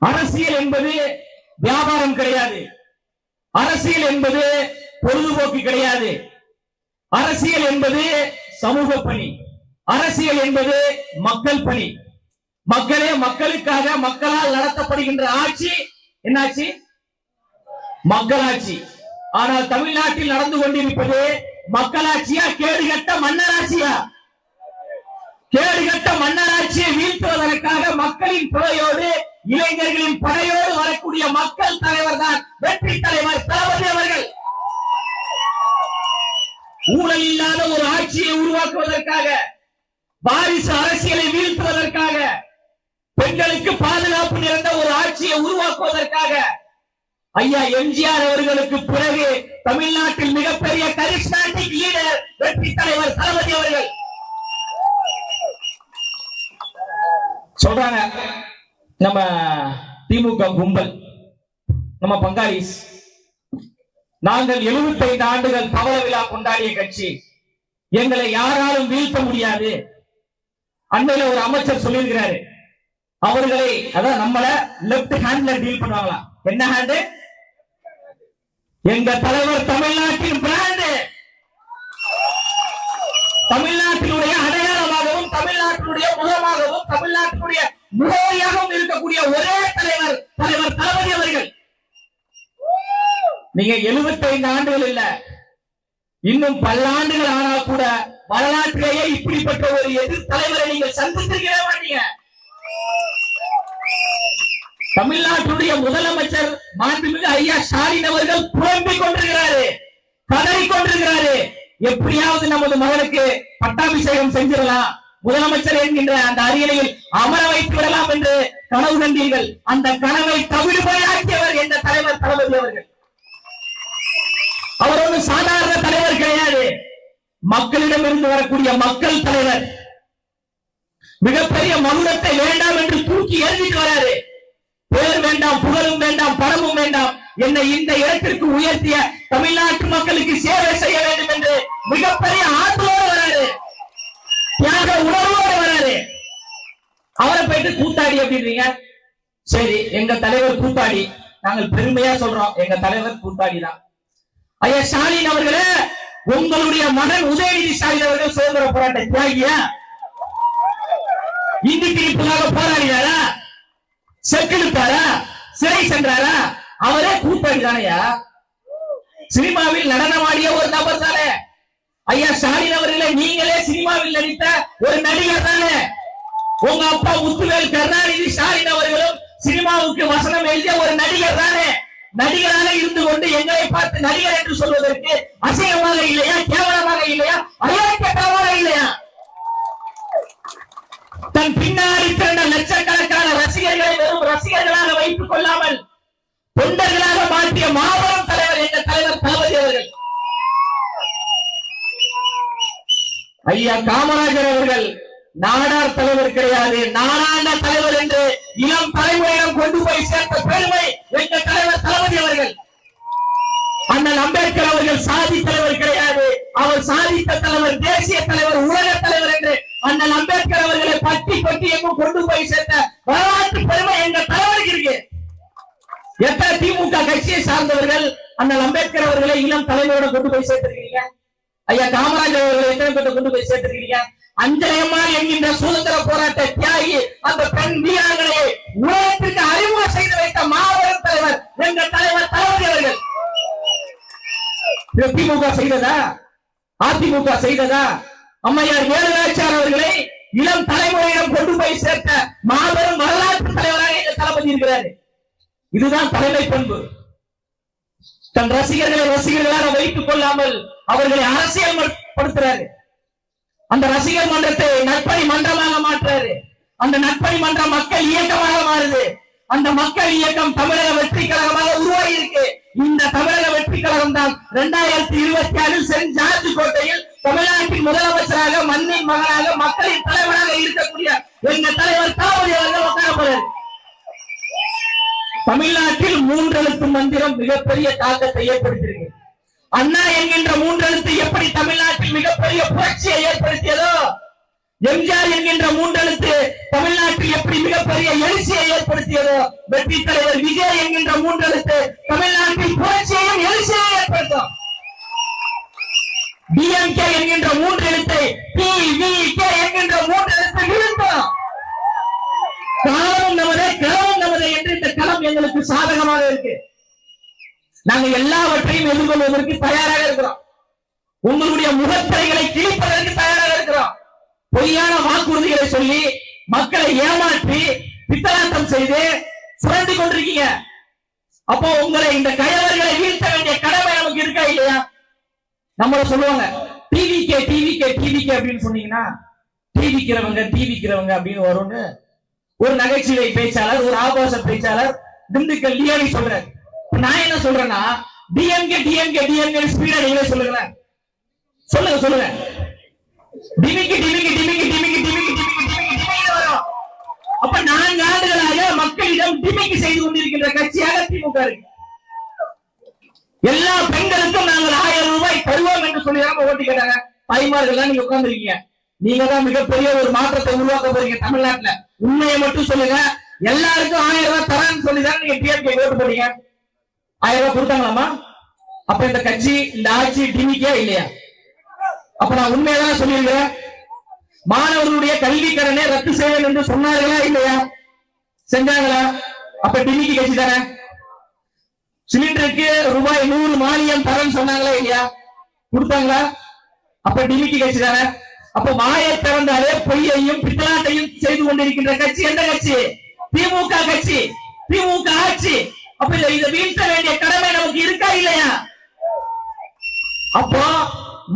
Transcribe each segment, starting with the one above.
அரசியல் என்பது வியாபாரம் கிடையாது. அரசியல் என்பது பொழுதுபோக்கு கிடையாது. அரசியல் என்பது சமூக பணி. அரசியல் என்பது மக்கள் பணி. மக்களே மக்களுக்காக மக்களால் நடத்தப்படுகின்ற ஆட்சி என்னாச்சு? மக்களாட்சி. ஆனால் தமிழ்நாட்டில் நடந்து கொண்டிருப்பது மக்களாட்சியா கேடுகட்ட மன்னராட்சியா? கேடுகட்ட மன்னராட்சியை வீழ்த்துவதற்காக மக்களின் துணையோடு இளைஞர்களின் படையோடு வரக்கூடிய மக்கள் தலைவர் தான் வெற்றி தலைவர் தளபதி அவர்கள். ஊழல் இல்லாத ஒரு ஆட்சியை உருவாக்குவதற்காக வாரிசு அரசியலை வீழ்த்துவதற்காக பெண்களுக்கு பாதுகாப்பு நிறைந்த ஒரு ஆட்சியை உருவாக்குவதற்காக ஐயா எம்ஜிஆர் அவர்களுக்கு பிறகு தமிழ்நாட்டில் மிகப்பெரிய கரிஸ்மாட்டிக் லீடர் வெற்றி தலைவர் தளபதி அவர்கள். சொல்றாங்க. நம்ம திமுக கும்பல் நம்ம பங்காளிஸ் நாங்கள் 75 ஆண்டுகள் பவள விழா கொண்டாடிய கட்சி எங்களை யாராலும் வீழ்த்த முடியாது. அண்மையில ஒரு அமைச்சர் சொல்லியிருக்கிறாரு. அவர்களை அதான் நம்மள லெப்ட் ஹேண்ட்ல டீல் பண்ணுவாங்களா? என்ன ஹேண்டு எங்க தலைவர் தமிழ்நாட்டின் பிராண்டு தமிழ்நாட்டினுடைய அடையாளமாகவும் தமிழ்நாட்டினுடைய முகமாகவும் தமிழ்நாட்டினுடைய முகவரியாகவும் இருக்கக்கூடிய ஒரே தலைவர் தலைவர் தளபதி அவர்கள். நீங்க 75 ஆண்டுகள் இல்ல இன்னும் பல்லாண்டுகள் ஆனால் கூட வரலாற்றிலேயே இப்படிப்பட்ட ஒரு எதிர் தலைவரை நீங்க சந்தித்திருக்கவே மாட்டீங்க. தமிழ்நாட்டுடைய முதலமைச்சர் மாண்புமிகு ஐயா ஸ்டாலின் அவர்கள் புலம்பிக் கொண்டிருக்கிறாரு கதறிக் கொண்டிருக்கிறாரு. எப்படியாவது நமது மகனுக்கு பட்டாபிஷேகம் செஞ்சிடலாம். முதலமைச்சர் என்கின்ற அந்த அரியணையில் அமர வைத்து விடலாம் என்று கனவு கண்டீர்கள். அந்த கனவை தவிடுபடியாக்கியவர் என்ற தலைவர் தளபதி அவர்கள். அவர் ஒரு சாதாரண தலைவர் கிடையாது. மக்களிடமிருந்து வரக்கூடிய மக்கள் தலைவர். மிகப்பெரிய மகுடத்தை வேண்டாம் என்று தூக்கி எறிஞ்சிட்டு வராரு. பேர் வேண்டாம் புகழும் வேண்டாம் பணமும் வேண்டாம். என்னை இந்த இடத்திற்கு உயர்த்திய தமிழ்நாட்டு மக்களுக்கு சேவை செய்ய வேண்டும் என்று மிகப்பெரிய ஆற்றலோடு வராரு. தியாக உணர்வோடு வராரு அவரை போயிட்டு கூத்தாடி அப்படின்றீங்க. சரி எங்க தலைவர் கூத்தாடி. நாங்கள் பெருமையா சொல்றோம் எங்க தலைவர் கூத்தாடி தான் ஐயா ஸ்டாலின் அவர்களே உங்களுடைய மகன் உதயநிதி ஸ்டாலின் அவர்கள் சுதந்திர போராட்ட தியாகியா? இந்தி பிரிப்புக்காக போராடினாரா? செக்கெடுத்தாரா சிறை சென்றாரா? அவரே கூத்தாடி தானையா சினிமாவில் நடனமாடிய ஒரு நபர் தானே. ஐயா ஸ்டாலின் அவர்களே நீங்களே சினிமாவில் நடித்த ஒரு நடிகர் தானே? உங்க அப்பா முத்துவேல் கருணாநிதி ஸ்டாலின் அவர்களும் சினிமாவுக்கு வசனம் எழுதிய ஒரு நடிகர் தானே? நடிகராக இருந்து கொண்டு எங்களை பார்த்து நடிகர் என்று சொல்வதற்கு அசிங்கமாக இல்லையா? கேவலமாக இல்லையா? அயோக்கியத்தனமாக இல்லையா? தன் பின்னாடி திரண்ட லட்சக்கணக்கான ரசிகர்களை வெறும் ரசிகர்களாக வைத்துக் கொள்ளாமல் தொண்டர்களாக மாற்றிய மாபெரும் தலைவர் என்ற தலைவர் தளபதி அவர்கள். ஐயா காமராஜர் அவர்கள் நாடார் தலைவர் கிடையாது நாடாண்ட தலைவர் என்று இளம் தலைமுறையிடம் கொண்டு போய் சேர்த்த பெருமை எங்கள் தலைவர் தளபதி அவர்கள். அண்ணன் அம்பேத்கர் அவர்கள் சாதி தலைவர் கிடையாது அவர் சாதித்த தலைவர் தேசிய தலைவர் உலக தலைவர் என்று அண்ணன் அம்பேத்கர் அவர்களை பட்டி பட்டி எங்கும் கொண்டு போய் சேர்த்த வரலாற்று பெருமை எங்கள் தலைவருக்கு இருக்கு. எத்தனை திமுக கட்சியை சார்ந்தவர்கள் அண்ணன் அம்பேத்கர் அவர்களை இளம் தலைவரோட கொண்டு போய் சேர்த்திருக்கீங்க? ஐயா காமராஜர் அவர்களை எத்தனை பேர்த்த கொண்டு போய் சேர்த்திருக்கீங்க? அஞ்சலயமா என்கின்ற சுதந்திர போராட்ட தியாகி அந்த பெண் வீராங்கனையை உலகத்திற்கு அறிமுகம் செய்து வைத்த மாபெரும் தலைவர் எங்கள் தலைவர் தளபதி அவர்கள். திமுக செய்ததா? அதிமுக செய்ததா? அம்மையார் வேலுநாச்சியார் அவர்களை இளம் தலைமுறையிடம் கொண்டு போய் சேர்த்த மாபெரும் வரலாற்று தலைவராக எங்கள் தளபதி இருக்கிறார். இதுதான் தலைமை பண்பு. தன் ரசிகர்களை ரசிகர்களாக வைத்துக் கொள்ளாமல் அவர்களை அரசியல் படுத்துறாரு அந்த ரசிகர் மன்றத்தை நற்பணி மன்றமாக மாற்றுறாரு. அந்த நற்பணி மன்றம் மக்கள் இயக்கமாக மாறுது. அந்த மக்கள் இயக்கம் தமிழக வெற்றி கழகமாக உருவாகி இருக்கு. இந்த தமிழக வெற்றி கழகம் தான் இரண்டாயிரத்தி இருபத்தி ஆறில் சென்ட் ஜார்ஜ் கோட்டையில் தமிழ்நாட்டின் முதலமைச்சராக மண்ணின் மகனாக மக்களின் தலைவராக இருக்கக்கூடிய எங்க தலைவர் தளபதி அவர்கள் உட்காரப்படுறாரு தமிழ்நாட்டில் மூன்றெழுத்து மந்திரம் மிகப்பெரிய தாக்கத்தை ஏற்படுத்தியிருக்கு. அண்ணா என்கின்ற மூன்றெழுத்து எப்படி தமிழ்நாட்டில் மிகப்பெரிய புரட்சியை ஏற்படுத்தியதோ எம்ஜிஆர் என்கின்ற மூன்றெழுத்து தமிழ்நாட்டில் எப்படி மிகப்பெரிய எழுச்சியை ஏற்படுத்தியதோ வெற்றி தலைவர் விஜய் என்கின்ற மூன்றெழுத்து தமிழ்நாட்டில் புரட்சியையும் எழுச்சியையும் ஏற்படுத்தும். டிஎம்கே என்கின்ற மூன்று எழுத்தை கே என்கின்ற மூன்று எழுத்தை வீழ்த்தும். காலமும் நமதே களமும் நமதே என்று இந்த களம் எங்களுக்கு சாதகமாக இருக்கு. நாங்க எல்லாவற்றையும் எதிர்கொள்வதற்கு தயாராக இருக்கிறோம். உங்களுடைய முகத்திரைகளை கிழிப்பதற்கு தயாராக இருக்கிறோம். பொய்யான வாக்குறுதிகளை சொல்லி மக்களை ஏமாற்றி பித்தலாட்டம் செய்து சுரண்டி கொண்டிருக்கீங்க. அப்போ உங்களை இந்த கயவர்களை வீழ்த்த வேண்டிய கடமை நமக்கு இருக்கா இல்லையா? நம்மள சொல்லுவாங்க TV K TV K TV K அப்படின்னு சொன்னீங்கன்னா டிவிக்கிறவங்க டிவிக்கிறவங்க அப்படின்னு வரும்னு ஒரு நகைச்சுவை பேச்சாளர் ஒரு ஆபாச பேச்சாளர் திண்டுக்கல் லியானி சொல்றாரு. நான் என்ன சொல்றேன்னா டிஎம்கே டிஎம்கே டிஎம்கே ஸ்பீடா நீங்களே சொல்லுங்க சொல்லுங்க சொல்லுங்க டிமிக்கி டிமிக்கி டிமிக்கி டிமிக்கி டிமிக்கி டிமிக்கி டிமிக்கி வரும் அப்ப நான்கு ஆண்டுகளாக மக்களிடம் டிமிக்கி செய்து கொண்டிருக்கின்ற கட்சியாக திமுக இருக்கு எல்லா பெண்களுக்கும் நாங்கள் ஆயிரம் ரூபாய் தருவோம் என்று சொல்லி தான் ஓட்டு கேட்டாங்க தாய்மார்கள் எல்லாம் நீங்க உட்கார்ந்துருக்கீங்க நீங்க தான் மிகப்பெரிய ஒரு மாற்றத்தை உருவாக்க போறீங்க தமிழ்நாட்டுல உண்மையை மட்டும் சொல்லுங்க எல்லாருக்கும் ஆயிரம் ரூபாய் தரான்னு சொல்லி தான் நீங்க டிஎம்கே ஓட்டு போறீங்க ஆயிரம் ரூபாய் கொடுத்தாங்களாமா அப்ப இந்த கட்சி இந்த ஆட்சி டிமிக்கே இல்லையா? அப்ப நான் உண்மையதான் சொல்லியிருக்கிறேன்? மாணவர்களுடைய கல்வி கடனை ரத்து செய்வேன் என்று சொன்னார்களா இல்லையா? செஞ்சாங்களா? அப்ப டிவிக்கு கட்சி தானே? சிலிண்டருக்கு ரூபாய் நூறு மானியம் தரேன்னு சொன்னாங்களா இல்லையா? கொடுத்தாங்களா? அப்ப டிவிக்கு கட்சி தானே? அப்ப வாயை திறந்தாலே பொய்யையும் பித்தலாட்டையும் செய்து கொண்டிருக்கின்ற கட்சி எந்த கட்சி? திமுக கட்சி. திமுக ஆட்சி. அப்ப இதை இதை வீழ்த்த வேண்டிய கடமை நமக்கு இருக்கா இல்லையா? அப்போ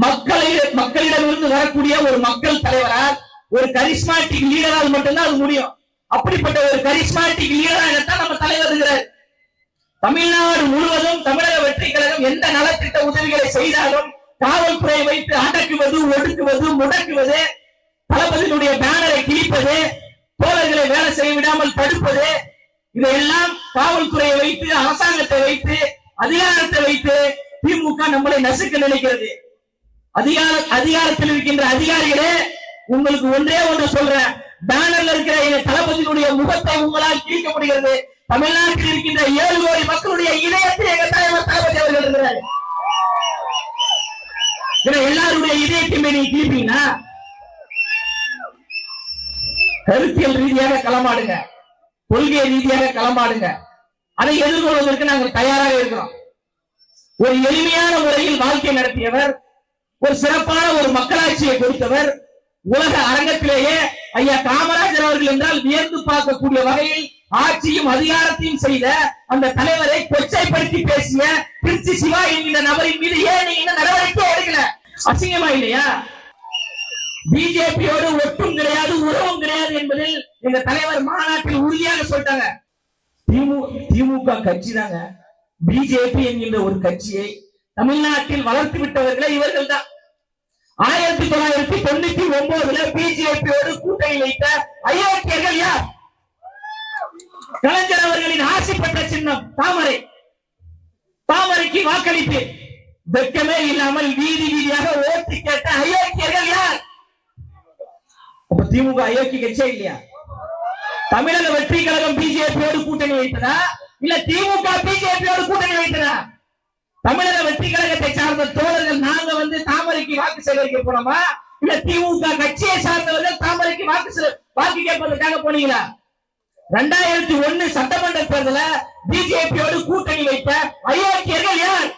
மக்களை மக்களிடம் இருந்து வரக்கூடிய ஒரு மக்கள் தலைவரால் ஒரு கரிஸ்மாட்டிக் லீடரால் மட்டும்தான் அது முடியும். அப்படிப்பட்ட ஒரு கரிஸ்மாட்டிக் லீடராகத்தான் நம்ம தலைவர் இருக்கிறார். தமிழ்நாடு முழுவதும் தமிழக வெற்றி கழகம் எந்த நலத்திட்ட உதவிகளை செய்தாலும் காவல்துறை வைத்து அடக்குவது ஒடுக்குவது முடக்குவது தளபதியினுடைய பேனரை கிழிப்பது தோழர்களை வேலை செய்ய விடாமல் தடுப்பது இதையெல்லாம் காவல்துறையை வைத்து அரசாங்கத்தை வைத்து அதிகாரத்தை வைத்து திமுக நம்மளை நசுக்க நினைக்கிறது. அதிகார அதிகாரத்தில் இருக்கின்ற அதிகாரிகளே உங்களுக்கு ஒன்றே ஒன்று சொல்றேன். பேனர்ல இருக்கிற எங்க தளபதியினுடைய முகத்தை உங்களால் கிழிக்க முடிகிறது. தமிழ்நாட்டில் இருக்கின்ற ஏழு கோடி மக்களுடைய இதயத்தில் எங்க தலைவர் தளபதி அவர்கள் இருக்கிறார். எல்லாருடைய இதயத்தையுமே நீங்க கிழிப்பீங்கன்னா கருத்தியல் ரீதியாக களமாடுங்க. கொள்கை ரீதியாக களம்பாடுங்க அதை எதிர்கொள்வதற்கு நாங்கள் தயாராக இருக்கிறோம். ஒரு எளிமையான முறையில் வாழ்க்கை நடத்தியவர் ஒரு சிறப்பான ஒரு மக்களாட்சியை கொடுத்தவர் உலக அரங்கத்திலேயே ஐயா காமராஜர் அவர்கள் என்றால் வியந்து பார்க்கக்கூடிய வகையில் ஆட்சியும் அதிகாரத்தையும் செய்த அந்த தலைவரை கொச்சைப்படுத்தி பேசிய திருச்சி சிவா என்கிற நபரின் மீது ஏன் நீங்க இந்த நடவடிக்கை எடுக்கல? அசிங்கமா இல்லையா? பிஜேபியோடு ஒட்டும் கிடையாது உறவும் கிடையாது என்பதில் எங்க தலைவர் மாநாட்டில் உறுதியாக சொல்லிட்டாங்க. திமுக திமுக கட்சி தாங்க பிஜேபி என்கின்ற ஒரு கட்சியை தமிழ்நாட்டில் வளர்த்து விட்டவர்களே இவர்கள் தான் ஆயிரத்தி தொள்ளாயிரத்தி தொண்ணூத்தி ஒன்பதுல பிஜேபியோடு கூட்டணி வைத்த அயோக்கியர்கள் யார்? கலைஞர் அவர்களின் ஆசை பெற்ற சின்னம் தாமரை. தாமரைக்கு வாக்களித்து வெட்கமே இல்லாமல் வீதி வீதியாக ஓட்டு கேட்ட அயோக்கியர்கள் யார்? அப்ப திமுக அயோக்கிய கட்சியே இல்லையா? தமிழக வெற்றி கழகம் பிஜேபியோடு கூட்டணி வைத்ததா? இல்ல திமுக பிஜேபியோடு கூட்டணி வைத்ததா? தமிழக வெற்றி கழகத்தை சார்ந்த தோழர்கள் நாங்க வந்து தாமரைக்கு வாக்கு சேகரிக்க போனோமா? இல்ல திமுக கட்சியை சார்ந்தவர்கள் தாமரைக்கு வாக்கு வாக்கு கேட்பதற்காக போனீங்களா? ரெண்டாயிரத்தி ஒண்ணு சட்டமன்ற தேர்தல பிஜேபியோடு கூட்டணி வைத்த அயோக்கியர்கள் யார்?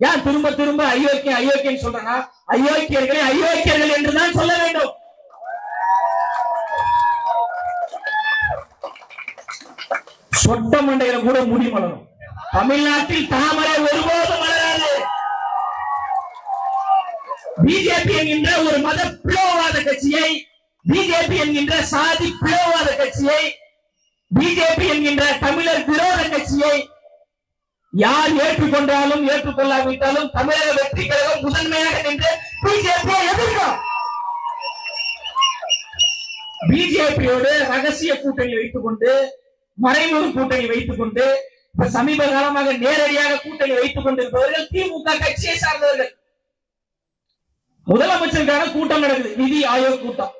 யார் திரும்ப திரும்ப அயோக்கியம் அயோக்கியம் சொல்றனா? அயோக்கியர்களை அயோக்கியர்கள் என்றுதான் சொல்ல வேண்டும். சொட்ட மண்டையில கூட முடி மலரும். தமிழ்நாட்டில் தாமரை ஒருபோதும் மலராது. பிஜேபி என்கின்ற ஒரு மத பிளவாத கட்சியை பிஜேபி என்கின்ற சாதி பிளவாத கட்சியை பிஜேபி என்கின்ற தமிழர் விரோத கட்சியை யார் ஏற்றுக்கொண்டாலும் ஏற்றுக்கொள்ளாவிட்டாலும் தமிழக வெற்றி கழகம் முதன்மையாக நின்று பிஜேபியை எதிர்க்கும். பிஜேபியோடு ரகசிய கூட்டணி வைத்துக் கொண்டு மறைமுக கூட்டணி வைத்துக் கொண்டு இப்ப சமீப காலமாக நேரடியாக கூட்டணி வைத்துக் கொண்டிருப்பவர்கள் திமுக கட்சியை சார்ந்தவர்கள். முதலமைச்சருக்கான கூட்டம் நடக்குது நிதி ஆயோக் கூட்டம்.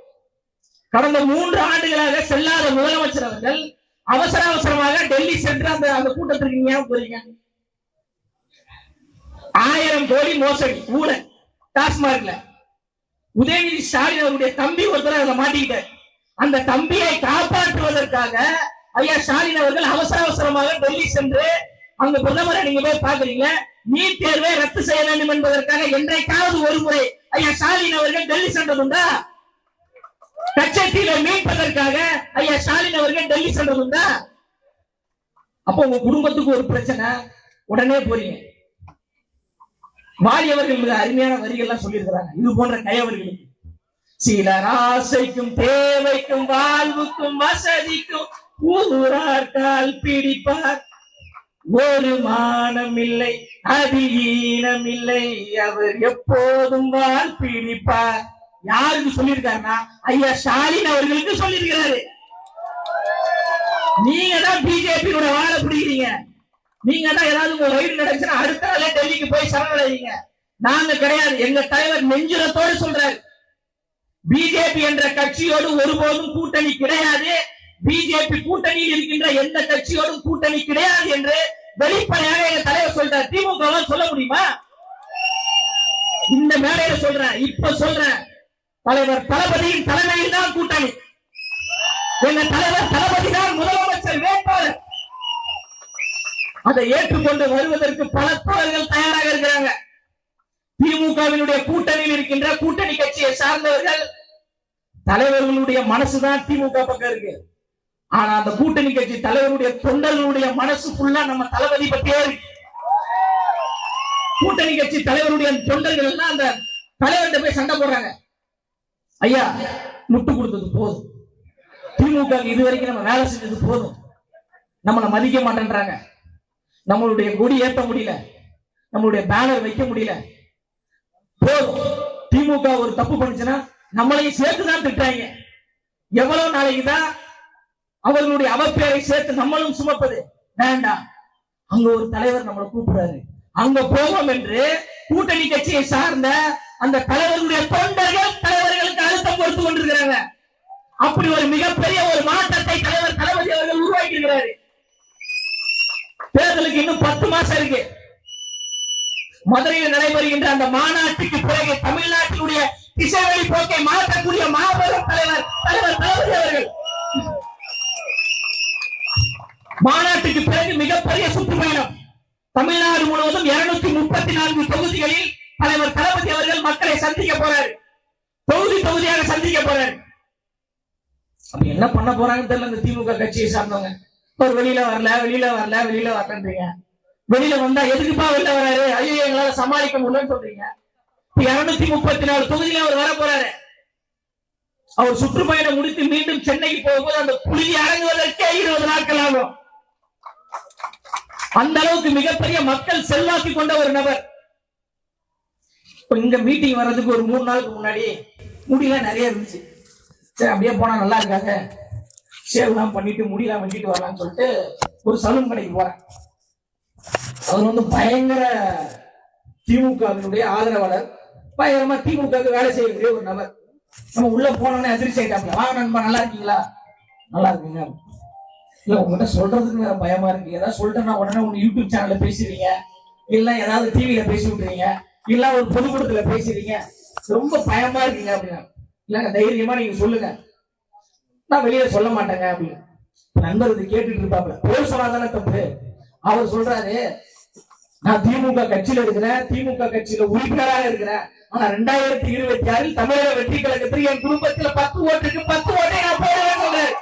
கடந்த மூன்று ஆண்டுகளாக செல்லாத முதலமைச்சர் அவர்கள் அவசர அவசரமாக டெல்லி சென்று அந்த அந்த கூட்டத்திற்கு ஏன் போறீங்க? ஆயிரம் கோடி மோசடி ஊழல் டாஸ்மார்க்ல உதயநிதி ஸ்டாலின் அவருடைய தம்பி ஒருத்தர் அதுல மாட்டிக்கிட்டார். அந்த தம்பியை காப்பாற்றுவதற்காக ஐயா ஸ்டாலின் அவர்கள் அவசர அவசரமாக டெல்லி சென்று அங்க பிரதமரை நீங்க போய் பாக்குறீங்க. நீட் தேர்வை ரத்து செய்ய வேண்டும் என்பதற்காக என்றைக்காவது ஒரு முறை ஐயா ஸ்டாலின் அவர்கள் டெல்லி சென்றதுண்டா? கச்சத்தீவை மீட்பதற்காக ஐயா ஸ்டாலின் அவர்கள் டெல்லி சென்றதுண்டா? அப்போ உங்க குடும்பத்துக்கு ஒரு பிரச்சனை. உடனே போறீங்க. வாலியவர்கள் மிக அருமையான வரிகள்லாம் சொல்லியிருக்கிறாங்க. இது போன்ற கயவர்களுக்கு சிலர் ஆசைக்கும் தேவைக்கும் வாழ்வுக்கும் வசதிக்கும் ஊரார் கால் பிடிப்பார். ஒரு மானம் இல்லை அது ஈனம் இல்லை அவர் எப்போதும் வால் பிடிப்பார். யாருக்கு சொல்லியிருக்காருன்னா ஐயா ஸ்டாலின் அவர்களுக்கு சொல்லியிருக்கிறாரு. நீங்க தான் பிஜேபியோட வாழ பிடிக்கிறீங்க நீங்க தான் ஏதாவது உங்க வயிறு நடந்துச்சுன்னா அடுத்த நாளே டெல்லிக்கு போய் சரணடைவீங்க. நாங்க கிடையாது. எங்க தலைவர் நெஞ்சுரத்தோடு சொல்றாரு. பிஜேபி என்ற கட்சியோடு ஒருபோதும் கூட்டணி கிடையாது. பிஜேபி கூட்டணியில் இருக்கின்ற எந்த கட்சியோடும் கூட்டணி கிடையாது என்று வெளிப்படையாக எங்க தலைவர் சொல்றார். திமுக சொல்ல முடியுமா? இந்த மேடையில சொல்றேன். இப்ப சொல்றேன். தலைவர் தளபதியின் தலைமையில் தான் கூட்டணி. எங்க தலைவர் தளபதி தான் முதலமைச்சர் வேட்பாளர். அதை ஏற்றுக்கொண்டு வருவதற்கு பல தோழர்கள் தயாராக இருக்கிறாங்க. திமுகவினுடைய கூட்டணியில் இருக்கின்ற கூட்டணி கட்சியை சார்ந்தவர்கள் தலைவர்களுடைய மனசுதான் திமுக பக்கம் இருக்கு. ஆனா அந்த கூட்டணி கட்சி தலைவருடைய தொண்டர்களுடைய மனசு ஃபுல்லா நம்ம தளபதி பத்தியே கூட்டணி கட்சி தலைவருடைய தொண்டர்கள் எல்லாம் அந்த தலைவர்கிட்ட போய் சண்டை போடுறாங்க. ஐயா முட்டு கொடுத்தது போதும். திமுக இது இதுவரைக்கும் நம்ம வேலை செஞ்சது போதும். நம்மளை மதிக்க மாட்டேன்றாங்க. நம்மளுடைய கொடி ஏற்ற முடியல. நம்மளுடைய பேனர் வைக்க முடியல. போதும். திமுக ஒரு தப்பு பண்ணுச்சுன்னா நம்மளையும் சேர்த்து தான் எவ்வளவு நாளைக்கு தான் அவர்களுடைய அவப்பேரை சேர்த்து நம்மளும் சுமப்பது வேண்டாம் அங்க ஒரு தலைவர் நம்மளை கூப்பிடுறாரு. அங்க போவோம் என்று கூட்டணி கட்சியை சார்ந்த அந்த தலைவர்களுடைய தொண்டர்கள் தலைவர்களுக்கு அழுத்தம் கொடுத்து கொண்டிருக்கிறாங்க. அப்படி ஒரு மிகப்பெரிய ஒரு மாற்றத்தை தலைவர் தளபதி அவர்கள் உருவாக்கி இருக்கிறாரு தேர்தலுக்கு இன்னும் பத்து மாசம் இருக்கு. மதுரையில் நடைபெறுகின்ற அந்த மாநாட்டுக்கு பிறகு தமிழ்நாட்டினுடைய திசைவழி போக்கை மாற்றக்கூடிய மாபெரும் தலைவர் தலைவர் தளபதி அவர்கள். மாநாட்டுக்கு பிறகு மிகப்பெரிய சுற்றுப்பயணம். தமிழ்நாடு முழுவதும் இருநூத்தி முப்பத்தி நான்கு தொகுதிகளில் தலைவர் தளபதி அவர்கள் மக்களை சந்திக்க போறாரு. தொகுதி தொகுதியாக சந்திக்க போறாரு. அப்ப என்ன பண்ண போறாங்கன்னு தெரியல இந்த திமுக கட்சியை சார்ந்தவங்க. ஒரு வெளியில வரல வெளியில வரல வெளியில வரலன்றீங்க. வெளியில வந்தா எதுக்குப்பா வெளில வராரு? ஐயோ எங்களால சமாளிக்க முடியலன்னு சொல்றீங்க. இருநூத்தி முப்பத்தி நாலு தொகுதியில அவர் வர போறாரு. அவர் சுற்றுப்பயணம் முடித்து மீண்டும் சென்னைக்கு போகும்போது அந்த புலி அரங்குவதற்கே இருபது நாட்கள் ஆகும். அந்த அளவுக்கு மிகப்பெரிய மக்கள் செல்வாக்கு கொண்ட ஒரு நபர். இங்க மீட்டிங் வர்றதுக்கு ஒரு மூணு நாளுக்கு முன்னாடி முடியெல்லாம் நிறைய இருந்துச்சு. சரி அப்படியே போனா நல்லா இருக்காங்க. ஷேவ்லாம் பண்ணிட்டு முடியெல்லாம் வெட்டிட்டு வரலாம்னு சொல்லிட்டு ஒரு சலூன் கடைக்கு போறேன். அவர் வந்து பயங்கர திமுகவினுடைய ஆதரவாளர். பயங்கரமா திமுகவுக்கு வேலை செய்யக்கூடிய ஒரு நபர். நம்ம உள்ள போனோன்னே அதிர்ச்சி ஆயிட்டாப்ல வாங்க நண்பா நல்லா இருக்கீங்களா? நல்லா இருக்கீங்க. இல்ல உங்ககிட்ட சொல்றதுக்கு வேற பயமா இருக்கு. ஏதாவது சொல்லிட்டேன்னா உடனே உங்க யூடியூப் சேனல்ல பேசுறீங்க இல்ல ஏதாவது டிவியில பேசி விட்டுறீங்க. இல்ல ஒரு பொதுக்கூடத்துல பேசுறீங்க ரொம்ப பயமா இருக்கீங்க அப்படின்னா. இல்லங்க தைரியமா நீங்க சொல்லுங்க. நான் வெளியில சொல்ல மாட்டேங்க அப்படின்னு. நண்பர் இது கேட்டுட்டு இருப்பாப்ல. பேர் சொன்னாதானே தப்பு. அவர் சொல்றாரு நான் திமுக கட்சியில இருக்கிறேன். திமுக கட்சியில உறுப்பினராக இருக்கிறேன். ஆனா ரெண்டாயிரத்தி இருபத்தி ஆறில் தமிழக வெற்றி கழகத்தில் என் குடும்பத்துல பத்து ஓட்டுக்கு பத்து ஓட்டை நான் போடுவேன்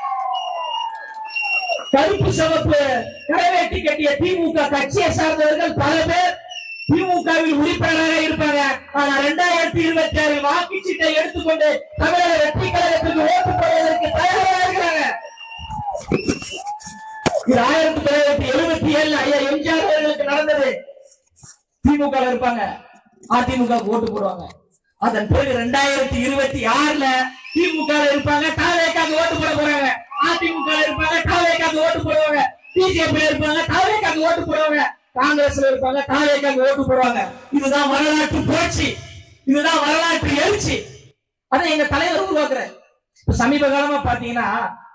கருப்பு சிவப்பு கரவேட்டி கட்டிய திமுக கட்சியை சார்ந்தவர்கள் பல பேர் திமுகவில் உறுப்பினராக இருப்பாங்க. ஆனா ரெண்டாயிரத்தி இருபத்தி ஆறு வாக்குச்சீட்டை எடுத்துக்கொண்டு தமிழக வெற்றி கழகத்துக்கு ஓட்டு போடுவதற்கு தயாராக இருக்கிறாங்க. இது ஆயிரத்தி தொள்ளாயிரத்தி எழுபத்தி ஏழுல ஐயா எம்ஜிஆர் அவர்களுக்கு நடந்தது. திமுக இருப்பாங்க. அதிமுக ஓட்டு போடுவாங்க. அதன் பிறகு ரெண்டாயிரத்தி இருபத்தி ஆறுல திமுக இருப்பாங்க. தாவேக்காக ஓட்டு போட போறாங்க. அதிமுக இருப்பாங்க தாவேக்காக்கு ஓட்டு போடுவாங்க. பிஜேபி இருப்பாங்க தாவேக்காக்கு ஓட்டு போடுவாங்க. காங்கிரஸ்ல இருப்பாங்க தாவேக்காக்கு ஓட்டு போடுவாங்க. இதுதான் வரலாற்று புரட்சி. இதுதான் வரலாற்று எழுச்சி. அதை எங்க தலைவர் உருவாக்குறாரு இப்ப சமீப காலமா பாத்தீங்கன்னா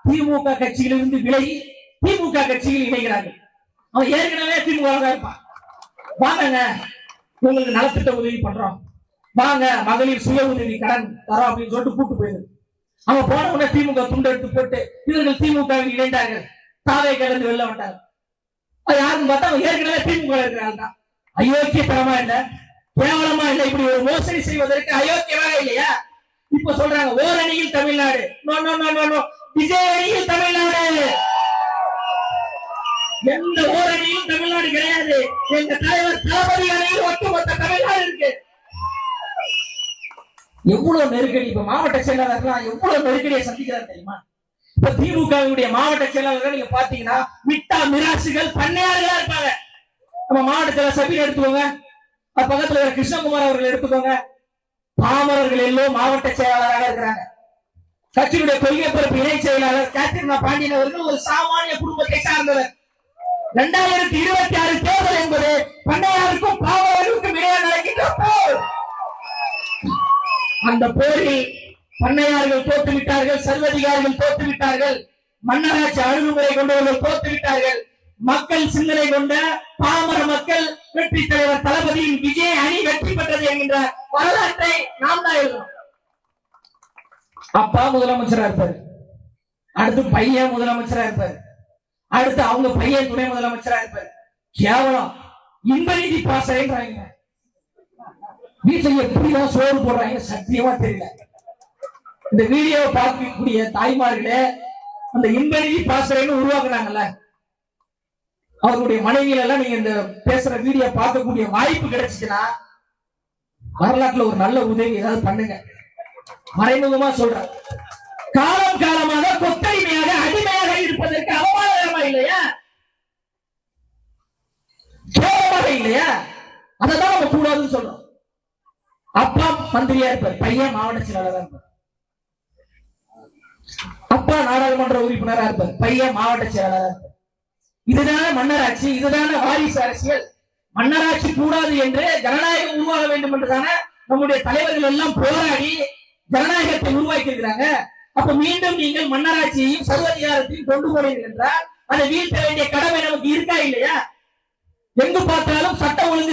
திமுக கட்சியிலிருந்து விலகி திமுக கட்சியில் இணைகிறாங்க அவன் ஏற்கனவே திமுக இருப்பான். வாங்க உங்களுக்கு நலத்திட்ட உதவி பண்றோம். வாங்க மகளிர் சுய உதவி கடன் தரோம் அப்படின்னு சொல்லிட்டு கூட்டு போயிருக்கு அவன் போன உடனே திமுக துண்டு எடுத்து போட்டு இவர்கள் திமுக இணைந்தார்கள். தாவை கலந்து வெளில வந்தாங்க யாருன்னு பார்த்தா அவன் ஏற்கனவே திமுக இருக்கிறாள் தான். அயோக்கியத்தனமா இல்ல கேவலமா இல்ல இப்படி ஒரு மோசடி செய்வதற்கு அயோக்கியமாக இல்லையா? இப்ப சொல்றாங்க ஓரணியில் Tamil Nadu. No no no no no. Vijay அணியில் தமிழ்நாடு. எந்த ஓரணியும் தமிழ்நாடு கிடையாது. எங்க தலைவர் தளபதி அணியில் ஒட்டுமொத்த தமிழ்நாடு இருக்கு. எவ்வளவு நெருக்கடி? இப்ப மாவட்ட செயலாளர்லாம் எவ்வளவு நெருக்கடியை சந்திக்கிறார் தெரியுமா? இப்ப திமுகவினுடைய மாவட்ட செயலாளர்கள் நீங்க பாத்தீங்கன்னா மிட்டா மிராசுகள் பண்ணையாளர்களா இருப்பாங்க. நம்ம மாவட்டத்துல சபையில எடுத்துக்கோங்க. அது பக்கத்துல இருக்கிற கிருஷ்ணகுமார் அவர்கள் எடுத்துக்கோங்க. பாமரர்கள் எல்லோரும் மாவட்ட செயலாளராக இருக்கிறாங்க. கட்சியினுடைய கொள்கை பொறுப்பு இணை செயலாளர் கேத்ரினா பாண்டியன் அவர்கள் ஒரு சாமானிய குடும்பத்தை சார்ந்தவர். இரண்டாயிரத்தி இருபத்தி ஆறு தேர்தல் என்பது பண்ணையாருக்கும் பாமரருக்கும் இடையே நடக்கின்ற போர். அந்த போரில் பண்ணையார்கள் தோத்து விட்டார்கள் சர்வதிகாரிகள் தோத்து விட்டார்கள் மன்னராட்சி அணுகுமுறை கொண்டவர்கள் தோத்து விட்டார்கள் மக்கள் சிந்தனை கொண்ட பாமர மக்கள் வெற்றி தலைவர் தளபதியின் விஜய அணி வெற்றி பெற்றது என்கின்ற வரலாற்றை நாம் தான் அப்பா முதலமைச்சரா இருப்பாரு. அடுத்து பையன் முதலமைச்சரா இருப்பாரு. அடுத்து அவங்க பையன் துணை முதலமைச்சரா இருப்பாரு. கேவலம். இன்பநீதி பாசறைன்றாங்க. வீட்டுல எப்படிதான் சோறு போடுறாங்க சத்தியமா தெரியல. இந்த வீடியோவை பார்க்கக்கூடிய தாய்மார்களே அந்த இன்ப நிதி பாசறைன்னு உருவாக்குனாங்கல்ல. அவருடைய மனைவியில எல்லாம் நீங்க இந்த பேசுற வீடியோ பார்க்கக்கூடிய வாய்ப்பு கிடைச்சுச்சுன்னா வரலாற்றுல ஒரு நல்ல உதவி ஏதாவது பண்ணுங்க. மறைமுகமா சொல்றேன். காலம் காலமாக கொத்தடிமையாக அடிமையாக இருப்பதற்கு அவமானகரமா இல்லையா? கேவலமாக இல்லையா? அததான் நம்ம கூடாதுன்னு சொல்றோம். அப்பா மந்திரியா இருப்பார். பையன் மாவட்ட செயலாளராக இருப்பார். அப்பா நாடாளுமன்ற உறுப்பினரா இருப்பார். பையன் மாவட்ட செயலாளராக இருப்பார். இதுதான மன்னராட்சி இதுதான வாரிசு அரசியல். மன்னராட்சி கூடாது என்று ஜனநாயகம் உருவாக வேண்டும் என்றுதான நம்முடைய தலைவர்கள் எல்லாம் போராடி ஜனநாயகத்தை உருவாக்கி இருக்கிறாங்க அப்ப மீண்டும் நீங்கள் மன்னராட்சியையும் சர்வதிகாரத்தையும் கொண்டு போறீர்கள் என்றால் அதை வீழ்த்த வேண்டிய கடமை நமக்கு இருக்கா இல்லையா? எங்கு பார்த்தாலும் சட்டம் ஒழுங்கு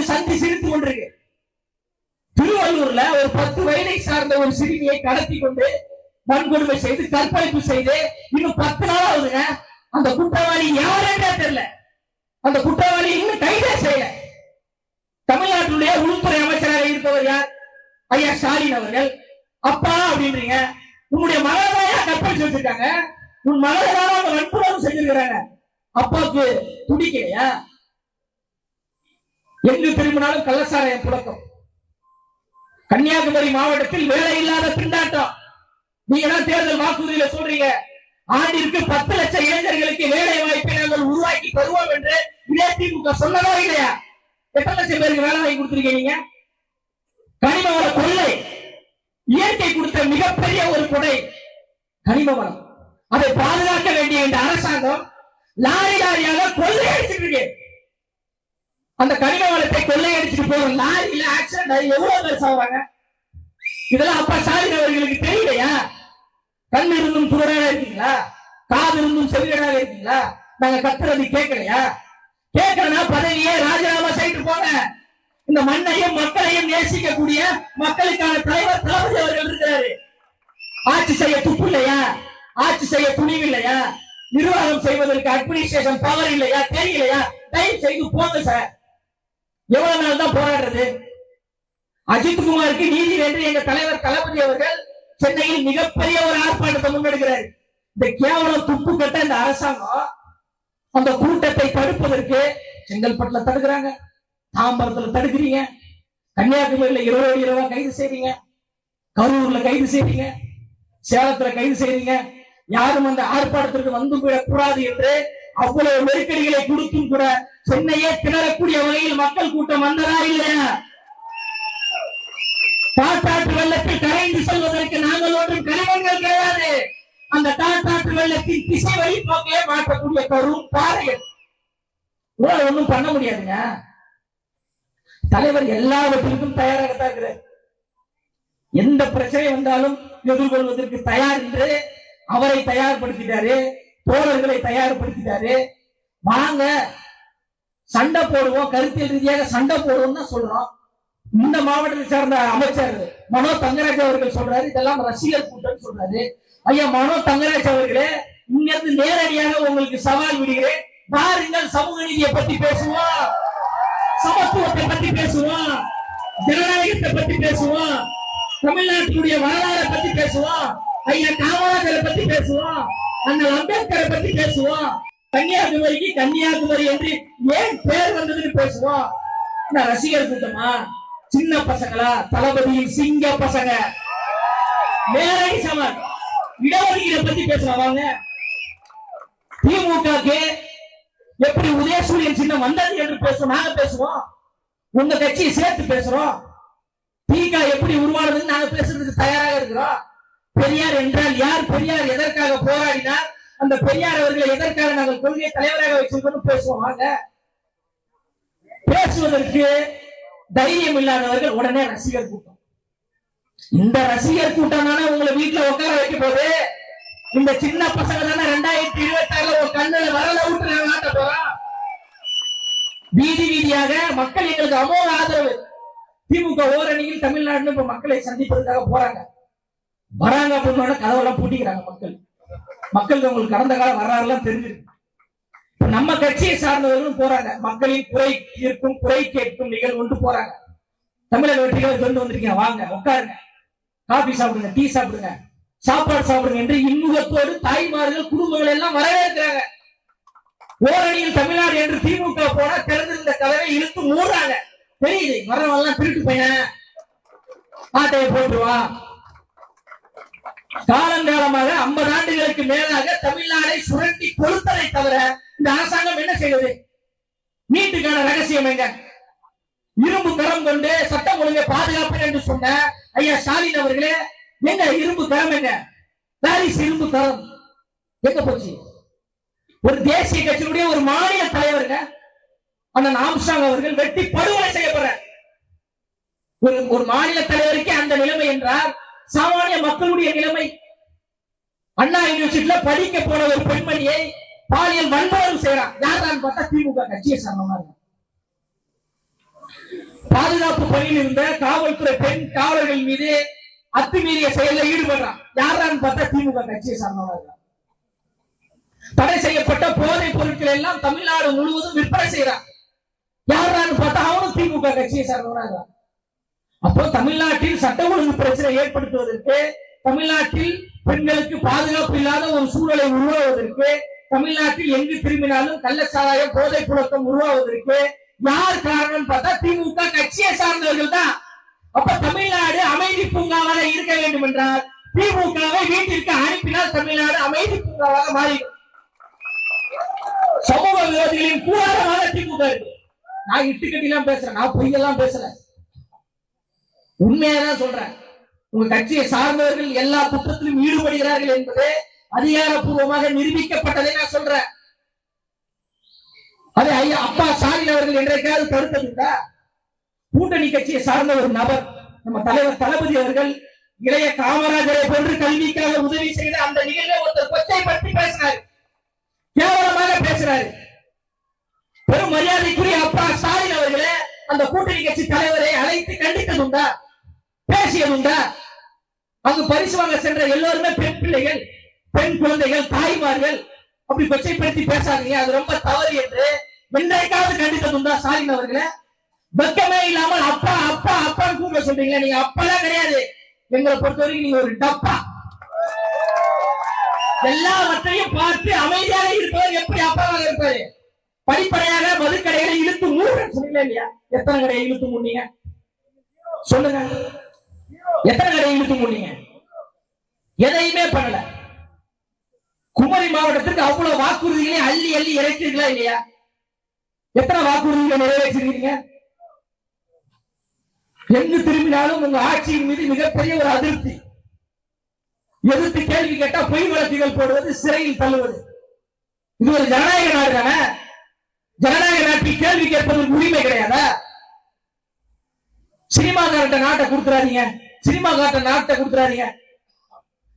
ஒரு சிறுமியை கடத்தி கொண்டு வன்கொடுமை செய்து கற்பழிப்பு செய்து இன்னும் பத்து நாள் ஆகுதுங்க. அந்த குற்றவாளி யாருன்றே தெரியல. அந்த குற்றவாளி இன்னும் கைதே செய்யல. தமிழ்நாட்டுடைய உள்துறை அமைச்சராக இருப்பவர் யார்? ஐயா ஸ்டாலின் அவர்கள். அப்பா அப்படின்றீங்க. உன்னுடைய மகளாயா கற்பழிச்சு வச்சிருக்காங்க? உன் மகளாக அவங்க வன்புணர்வு செஞ்சிருக்கிறாங்க. அப்பாவுக்கு துடிக்கலையா? எங்கு திரும்பினாலும் கள்ளசாராயம் புழக்கம். கன்னியாகுமரி மாவட்டத்தில் வேலை இல்லாத திண்டாட்டம். நீங்க தான் தேர்தல் வாக்குறுதியில சொல்றீங்க. ஆண்டிற்கு பத்து லட்சம் இளைஞர்களுக்கு வேலை வாய்ப்பை நாங்கள் உருவாக்கி தருவோம் என்று இதே திமுக சொன்னதோ இல்லையா? எத்தனை லட்சம் பேருக்கு வேலை வாங்கி கொடுத்துருக்கீங்க கனிம வள கொள்ளை. இயற்கை கொடுத்த மிகப்பெரிய ஒரு கொடை கனிம வளம் அதை பாதுகாக்க வேண்டிய இந்த அரசாங்கம் லாரி லாரியாக கொள்ளையடிச்சிட்டு இருக்கு. அந்த கனிம வளத்தை கொள்ளையடிச்சிட்டு போற லாரியில ஆக்சிடென்ட் ஆகி எவ்வளவு பேர் சாகுறாங்க இதெல்லாம் அப்பா ஸ்டாலின் அவர்களுக்கு தெரியலையா? கண் இருந்தும் குருடராக இருக்கீங்களா? காது இருந்தும் செவிடராக இருக்கீங்களா? நாங்க கத்துறது கேட்கலையா? கேட்கறனா பதவியே ராஜினாமா செய்து போங்க. இந்த மண்ணையும் மக்களையும் நேசிக்கக்கூடிய மக்களுக்கான தலைவர் தளபதி அவர்கள் இருக்கிறாரு. ஆட்சி செய்ய துப்பு இல்லையா? ஆட்சி செய்ய துணிவு இல்லையா? நிர்வாகம் செய்வதற்கு அட்மினிஸ்ட்ரேஷன் பவர் இல்லையா? தெரியலையா? தயவு செய்து போங்க சார். எவ்வளவு நாள் தான் போராடுறது? அஜித் குமாருக்கு நீதி என்று எங்க தலைவர் தளபதி அவர்கள் சென்னையில் மிகப்பெரிய ஒரு ஆர்ப்பாட்டத்தை முன்னெடுக்கிறார். இந்த கேவலம் துப்பு கட்ட இந்த அரசாங்கம் அந்த கூட்டத்தை தடுப்பதற்கு செங்கல்பட்டுல தடுக்கிறாங்க. தாம்பரத்துல தடுக்கிறீங்க. கன்னியாகுமரியில இருபது இருபது கைது செய்றீங்க. கரூர்ல கைது செய்றீங்க. சேலத்துல கைது செய்றீங்க. யாரும் அந்த ஆர்ப்பாட்டத்திற்கு வந்து விடக்கூடாது என்று அவ்வளவு நெருக்கடிகளை கொடுத்தும் கூட சென்னையே திணறக்கூடிய வகையில் மக்கள் கூட்டம் வந்ததா இல்லையா காட்டாற்று வெள்ளத்தில் கரைந்து செல்வதற்கு நாங்கள் ஒன்றும் கனிமங்கள் கிடையாது. அந்த காட்டாற்று வெள்ளத்தின் திசை வழி மாற்றக்கூடிய கரும் பாறைகள். உங்களால ஒண்ணும் பண்ண முடியாதுங்க. தலைவர் எல்லாவற்றிற்கும் தயாராகத்தான் இருக்கிறார். எந்த பிரச்சனை வந்தாலும் எதிர்கொள்வதற்கு தயார் என்று அவரை தயார்படுத்திட்டாரு. தோழர்களை தயார்படுத்திட்டாரு. வாங்க சண்டை போடுவோம். கருத்தியல் ரீதியாக சண்டை போடுவோம் தான் சொல்றோம். இந்த மாவட்டத்தை சேர்ந்த அமைச்சர் மனோ தங்கராஜ் அவர்கள் சொல்றாரு. இதெல்லாம் ரசிகர் கூட்டம் சொல்றாரு. ஐயா மனோ தங்கராஜ் அவர்களே இங்க இருந்து நேரடியாக உங்களுக்கு சவால் விடுகிறேன். பாருங்கள் சமூக நீதியை பத்தி பேசுவோம். சமத்துவத்தை பத்தி பேசுவோம். ஜனநாயகத்தை பத்தி பேசுவோம். தமிழ்நாட்டினுடைய வரலாறை பத்தி பேசுவோம். ஐயா காமராஜரை பத்தி பேசுவோம். அண்ணல் அம்பேத்கரை பத்தி பேசுவோம். கன்னியாகுமரிக்கு கன்னியாகுமரி என்று ஏன் பேர் வந்ததுன்னு பேசுவோம். என்ன ரசிகர் கூட்டமா? சின்ன பசங்களா? தளபதியின் சிங்க பசங்க. நேரடி சமன். இடஒதுக்கீடை பத்தி பேசலாம் வாங்க. திமுகக்கு எப்படி உதயசூரியன் சின்னம் வந்தது என்று பேசுவோம் நாங்க பேசுவோம். உங்க கட்சியை சேர்த்து பேசுறோம். திக எப்படி உருவானதுன்னு நாங்க பேசுறதுக்கு தயாராக இருக்கிறோம். பெரியார் என்றால் யார்? பெரியார் எதற்காக போராடினார்? அந்த பெரியார் அவர்களை எதற்காக நாங்கள் கொள்கை தலைவராக வச்சிருக்கோம் பேசுவோம். வாங்க பேசுவதற்கு தைரியம் இல்லாதவர்கள் உடனே ரசிகர் கூட்டம். இந்த ரசிகர் கூட்டம் தானே உங்களை வீட்டுல உட்கார வைக்க போது இந்த சின்ன பசங்க தானே ரெண்டாயிரத்தி இருபத்தி ஆறுல ஒரு கண்ணுல வரல விட்டு போறோம். வீதி வீதியாக மக்கள் எங்களுக்கு அமோக ஆதரவு. திமுக ஓரணியில் தமிழ்நாடுன்னு இப்ப மக்களை சந்திப்பதற்காக போறாங்க. வராங்க அப்படின்னு கதவெல்லாம் பூட்டிக்கிறாங்க மக்கள். மக்கள் உங்களுக்கு கடந்த கால வரலாறு எல்லாம் தெரிஞ்சிருக்கு. நம்ம கட்சியை சார்ந்தவர்களும் போறாங்க. மக்களின் குறை தீர்க்கும் குறை கேட்கும் நிகழ்வு ஒன்று போறாங்க. தமிழக வெற்றிகளை கொண்டு வந்திருக்கீங்க. வாங்க உட்காருங்க. காபி சாப்பிடுங்க டீ சாப்பிடுங்க. சாப்பாடு சாப்பிடுங்க என்று இன்முகத்தோடு தாய்மார்கள் குடும்பங்கள் எல்லாம் வரவேற்கிறாங்க ஓரணியில் தமிழ்நாடு என்று திமுக போனா திறந்திருந்த கதவை இழுத்து மூடுறாங்க. தெரியுது வரவெல்லாம் திருட்டு பையன். ஆட்டையை போட்டுருவான் காலங்காலமாக ஐம்பது ஆண்டுகளுக்கு மேலாக தமிழ்நாடை சுரண்டி கொளுத்தலை தவிர இந்த அரசாங்கம் என்ன செய்வது நீட்டுக்கான ரகசியம் எங்க இரும்பு கரம் கொண்டு சட்டம் ஒழுங்கை பாதுகாப்பு என்று சொன்ன ஐயா ஸ்டாலின் அவர்களே எங்க இரும்பு கரம் எங்க பாரிஸ் இரும்பு கரம். எங்க போச்சு? ஒரு தேசிய கட்சியினுடைய ஒரு மாநில தலைவருங்க அண்ணன் ஆம்சாங் அவர்கள் வெட்டி படுகொலை செய்யப்படுற ஒரு ஒரு மாநில தலைவருக்கு அந்த நிலைமை என்றால் சாமானிய மக்களுடைய நிலைமை. அண்ணா யூனிவர்சிட்டியில படிக்க போன ஒரு பெண்மணியை பாலியல் வன்முறை செய்யறான். யாரான்னு பார்த்தா திமுக கட்சியை சார்ந்தவங்க பாதுகாப்பு பணியில் இருந்த காவல்துறை பெண் காவலர்கள் மீது அத்துமீறிய செயலில் ஈடுபடுறான். யாரான்னு பார்த்தா திமுக கட்சியை சார்ந்தவங்க தடை செய்யப்பட்ட போதைப் பொருட்கள் எல்லாம் தமிழ்நாடு முழுவதும் விற்பனை செய்யறான். யாரான்னு பார்த்தா அவனும் திமுக கட்சியை சார்ந்தவனா அப்போ தமிழ்நாட்டில் சட்ட ஒழுங்கு பிரச்சனை ஏற்படுத்துவதற்கு தமிழ்நாட்டில் பெண்களுக்கு பாதுகாப்பு இல்லாத ஒரு சூழலை உருவாவதற்கு தமிழ்நாட்டில் எங்கு திரும்பினாலும் கள்ளச்சாராயம் போதை புழக்கம் உருவாவதற்கு யார் காரணம் பார்த்தா திமுக கட்சியை சார்ந்தவர்கள் தான். அப்ப தமிழ்நாடு அமைதி பூங்காவாக இருக்க வேண்டும் என்றால் திமுகவை வீட்டிற்கு அனுப்பினால் தமிழ்நாடு அமைதி பூங்காவாக மாறிடும் சமூக விரோதிகளின் கூடாரமாக திமுக இருக்கு. நான் இட்டுக்கட்டிலாம் பேசுறேன் நான் பொய்யெல்லாம் பேசுறேன் உண்மையாதான் சொல்றேன். உங்க கட்சியை சார்ந்தவர்கள் எல்லா குற்றத்திலும் ஈடுபடுகிறார்கள் என்பது அதிகாரப்பூர்வமாக நிரூபிக்கப்பட்டதை நான் சொல்றேன். அது ஐயா அப்பா ஸ்டாலின் அவர்கள் என்றைக்காவது தடுத்ததுண்டா கூட்டணி கட்சியை சார்ந்த ஒரு நபர் நம்ம தலைவர் தளபதி அவர்கள் இளைய காமராஜரை போன்று கல்விக்காக உதவி செய்த அந்த நிகழ்வை ஒருத்தர் கொச்சை பற்றி பேசினார். கேவலமாக பேசுறாரு பெரும் மரியாதைக்குரிய அப்பா ஸ்டாலின் அவர்களே அந்த கூட்டணி கட்சி தலைவரை அழைத்து கண்டித்ததுண்டா? பேசியதுண்டா. அங்கு பரிசு வாங்க சென்ற எல்லோருமே பெண் பிள்ளைகள் பெண் குழந்தைகள் தாய்மார்கள் அப்படி கொச்சைப்படுத்தி பேசாதீங்க. அது ரொம்ப தவறு என்று என்றைக்காவது கண்டித்ததுண்டா ஸ்டாலின் அவர்களை? வெக்கமே இல்லாமல் அப்பா அப்பா அப்பா கூப்பிட சொல்றீங்க நீங்க அப்பெல்லாம் கிடையாது. எங்களை பொறுத்த வரைக்கும் நீங்க ஒரு டப்பா. எல்லாவற்றையும் பார்த்து அமைதியாக இருப்பவர் எப்படி அப்பாவாக இருப்பாரு? படிப்படையாக மதுக்கடைகளை இழுத்து மூடுறேன் சொன்னீங்களா இல்லையா? எத்தனை கடையை இழுத்து மூடினீங்க? சொல்லுங்க. எத்தனை கடையை இழுத்து முடியுங்க எதையுமே பண்ணல. குமரி மாவட்டத்திற்கு அவ்வளவு வாக்குறுதிகளையும் அள்ளி அள்ளி இறைத்தீர்களா இல்லையா? எத்தனை வாக்குறுதிகளை நிறைவேற்றிருக்கீங்க? எங்கு திரும்பினாலும் உங்க ஆட்சியின் மீது மிகப்பெரிய ஒரு அதிருப்தி. எதிர்த்து கேள்வி கேட்டா பொய் வழக்குகள் போடுவது சிறையில் தள்ளுவது. இது ஒரு ஜனநாயக நாடு தானே? ஜனநாயக நாட்டில் கேள்வி கேட்பதற்கு உரிமை கிடையாதா? சினிமாக்காரன் நாட்டை கொடுத்துறாதீங்க. சினிமா காட்ட நாட்டை கொடுத்துறாதீங்க.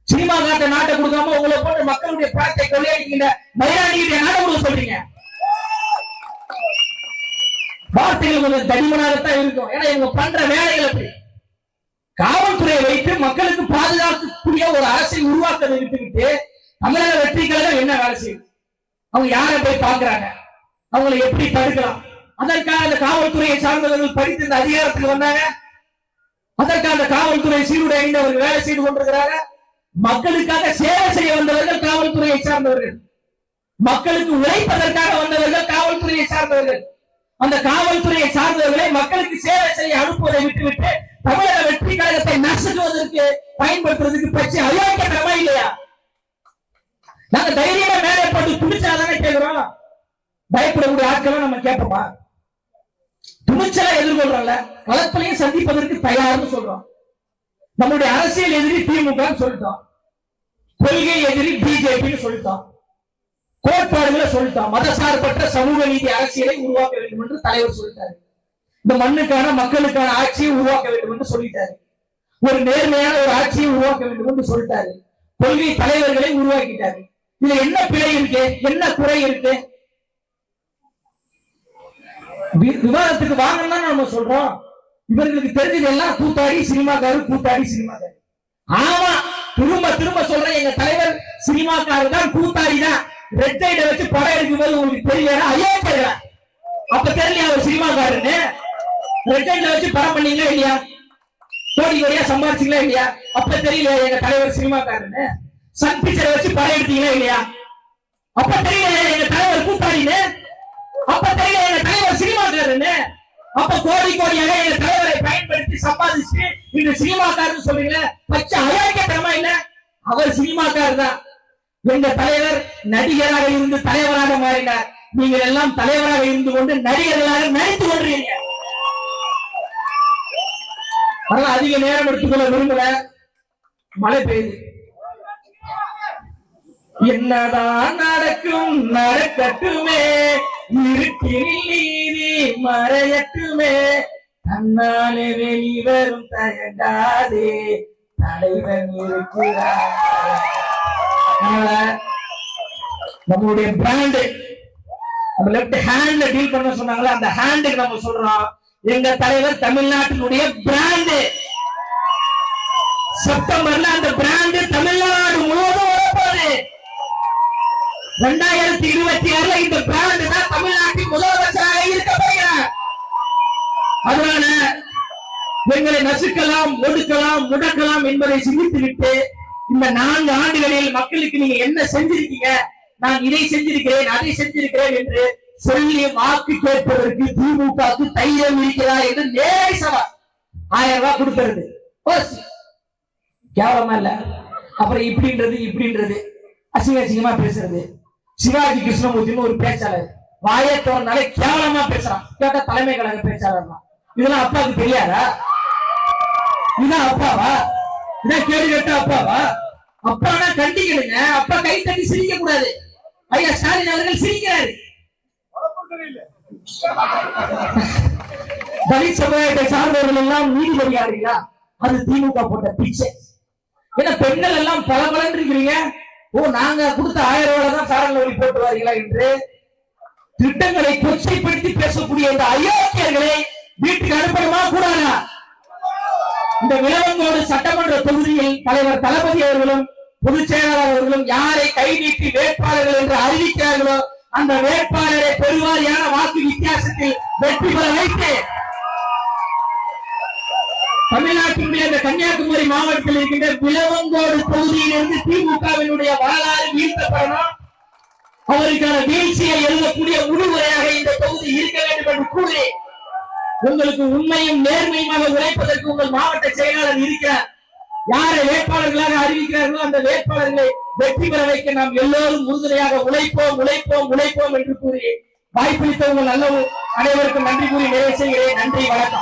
சினிமா காட்ட நாட்டை கொடுக்காம உங்களை போட்டு மக்களுடைய பணத்தை கொள்ளையடிக்கின்ற மயிலாண்டியுடைய நாட்டை கொடுக்க சொல்றீங்க. வார்த்தைகள் கொஞ்சம் தடிமனாகத்தான் இருக்கும். ஏன்னா இவங்க பண்ற வேலைகள் அப்படி. காவல்துறையை வைத்து மக்களுக்கு பாதுகாக்கக்கூடிய ஒரு அரசை உருவாக்க நிறுத்திக்கிட்டு தமிழக வெற்றி என்ன வேலை செய்யும்? அவங்க யாரை போய் பாக்குறாங்க அவங்களை எப்படி தடுக்கலாம்? அதற்காக அந்த காவல்துறையை சார்ந்தவர்கள் படித்து இந்த அதிகாரத்துக்கு வந்தாங்க. அதற்காக அந்த காவல்துறை சீருடை அணிந்தவர்கள் வேலை செய்து கொண்டிருக்கிறார்கள். மக்களுக்காக சேவை செய்ய வந்தவர்கள் காவல்துறையை சார்ந்தவர்கள். மக்களுக்கு உழைப்பதற்காக வந்தவர்கள் காவல்துறையை சார்ந்தவர்கள். அந்த காவல்துறையை சார்ந்தவர்களை மக்களுக்கு சேவை செய்ய அனுப்புவதை விட்டுவிட்டு தமிழக வெற்றி கழகத்தை நசுக்குவதற்கு பயன்படுத்துறதுக்கு பற்றி அயோக்கியமா இல்லையா? நாங்க தைரியமா மேலே போட்டு துணிச்சாதானே கேட்கிறோம் பயப்படக்கூடிய ஆட்களும் நம்ம கேட்போமா? துணிச்சலா எதிர்கொள்றோம்ல களத்திலையும் சந்திப்பதற்கு தயார்னு சொல்றோம். நம்முடைய அரசியல் எதிரி திமுக சொல்லிட்டோம். கொள்கை எதிரி பிஜேபின்னு சொல்லிட்டோம். கோட்பாடுகளை சொல்லிட்டோம். மதசார்பற்ற சமூக நீதி அரசியலை உருவாக்க வேண்டும் என்று தலைவர் சொல்லிட்டாரு. இந்த மண்ணுக்கான மக்களுக்கான ஆட்சியை உருவாக்க வேண்டும் என்று சொல்லிட்டாரு. ஒரு நேர்மையான ஒரு ஆட்சியை உருவாக்க வேண்டும் என்று சொல்லிட்டாரு. கொள்கை தலைவர்களை உருவாக்கிட்டாரு. இதுல என்ன பிழை இருக்கு? என்ன குறை இருக்கு? விவாதத்துக்கு தான் நம்ம சொல்றோம். இவர்களுக்கு தெரிஞ்சது எல்லாம் கூத்தாடி சினிமாக்காரு கூத்தாடி சினிமாக்காரு. ஆமா திரும்ப திரும்ப சொல்றேன். எங்க தலைவர் சினிமாக்காரு தான் கூத்தாடி தான். ரெட் வச்சு படம் எடுக்கும்போது உங்களுக்கு தெரியல ஐயோ தெரியல அப்ப தெரியல அவர் சினிமாக்காருன்னு? ரெட் வச்சு படம் பண்ணீங்களா இல்லையா? கோடி கோடியா சம்பாரிச்சீங்களா இல்லையா? அப்ப தெரியல எங்க தலைவர் சினிமாக்காருன்னு? சன் பிக்சரை வச்சு படம் எடுத்தீங்களா இல்லையா? அப்ப தெரியல எங்க தலைவர் கூத்தாடின்னு? அப்ப தெரியல எங்க தலைவர் சினிமாக்காரன்னு அப்ப கோடி கோடியாக எங்க தலைவரை பயன்படுத்தி சம்பாதிச்சு இந்த சினிமாக்காரன்னு சொல்றீங்களே பச்சை அயோக்கியத்தனமா இல்ல அவர் சினிமாக்காரர் தான். எங்க தலைவர் நடிகராக இருந்து தலைவராக மாறினார். நீங்கள் எல்லாம் தலைவராக இருந்து கொண்டு நடிகர்களாக நடித்து கொண்டீங்க அதெல்லாம் அதிக நேரம் எடுத்துக்கொள்ள விரும்பல. மழை பெய்யுது. என்னதான் நடக்கும் நடக்கட்டுமே. இருட்டில் நீதி மறையட்டுமே. தன்னாலே வெளிவரும் தயங்காதே. தலைவன் இருக்கிறார். நம்மளுடைய பிராண்ட் நம்ம லெப்ட் ஹேண்ட்ல டீல் பண்ண சொன்னாங்களா அந்த ஹேண்டுக்கு நம்ம சொல்றோம். எங்க தலைவர் தமிழ்நாட்டினுடைய பிராண்ட் செப்டம்பர்ல அந்த பிராண்ட் தமிழ்நாடு முழுவதும் வரப்போகுது ரெண்டாயிரத்தி இருபத்தி ஆறுல இந்த பிராண்ட் அதனால எங்களை நசுக்கலாம் ஒடுக்கலாம் முடக்கலாம் என்பதை சிந்தித்துவிட்டு இந்த நான்கு ஆண்டுகளில் மக்களுக்கு நீங்க என்ன செஞ்சிருக்கீங்க நான் இதை செஞ்சிருக்கிறேன் அதை செஞ்சிருக்கிறேன் என்று சொல்லி வாக்கு கேட்பதற்கு திமுகவுக்கு தைரியம் இருக்கிறா என்று நேரடி சவால். ஆயிரம் ரூபாய் கொடுக்கிறது. கேவலமா இல்ல. அப்புறம் இப்படின்றது இப்படின்றது. அசிங்க அசிங்கமா பேசுறது. சிவாஜி கிருஷ்ணமூர்த்தின்னு ஒரு பேச்சாளர். வாயை கேவலமா பேசுறான். கேட்டா தலைமை கழக பேச்சாளர் தான் இதெல்லாம் அப்பாவுக்கு தெரியாதா? இதான் அப்பாவா? இதான் கேடு கேட்ட அப்பாவா? அப்பானா கண்டிக்கணுங்க அப்பா கை தட்டி சிரிக்க கூடாது ஐயா ஸ்டாலின் அவர்கள் சிரிக்கிறாரு. தலித் சமுதாயத்தை சார்ந்தவர்கள் எல்லாம் நீதிபதியாகிறீங்களா அது திமுக போட்ட பிச்சை. ஏன்னா பெண்கள் எல்லாம் பல பலன் இருக்கிறீங்க? ஓ நாங்க கொடுத்த ஆயிரம் ரூபாய் தான் சாரல் வழி போட்டு வரீங்களா என்று திட்டங்களை கொச்சைப்படுத்தி பேசக்கூடிய இந்த அயோக்கியர்களை வீட்டுக்கு அனுப்பணுமா? கூடாதா? இந்த விலவங்கோடு சட்டமன்ற தொகுதியில் தலைவர் தளபதி அவர்களும் பொதுச் செயலாளர் அவர்களும் யாரை கை நீட்டி வேட்பாளர்கள் என்று அறிவிக்கிறார்களோ அந்த வேட்பாளரை பெருவாரியான வாக்கு வித்தியாசத்தில் வெற்றி பெற வைத்து தமிழ்நாட்டினுடைய இந்த கன்னியாகுமரி மாவட்டத்தில் இருக்கின்ற விலவங்கோடு தொகுதியிலிருந்து திமுகவினுடைய வரலாறு வீழ்த்தப்படணும். அவருக்கான வீழ்ச்சியை எழுதக்கூடிய முடிவுரையாக இந்த தொகுதி இருக்க வேண்டும் என்று கூறி உங்களுக்கு உண்மையும் நேர்மையுமாக உழைப்பதற்கு உங்கள் மாவட்ட செயலாளர் இருக்கிறார். யாரை வேட்பாளர்களாக அறிவிக்கிறார்களோ அந்த வேட்பாளர்களை வெற்றி பெற வைக்க நாம் எல்லோரும் உறுதுணையாக உழைப்போம் உழைப்போம் உழைப்போம் என்று கூறி வாய்ப்பளித்த உங்கள் நல்ல அனைவருக்கும் நன்றி கூறி நிறைவு செய்கிறேன். நன்றி வணக்கம்.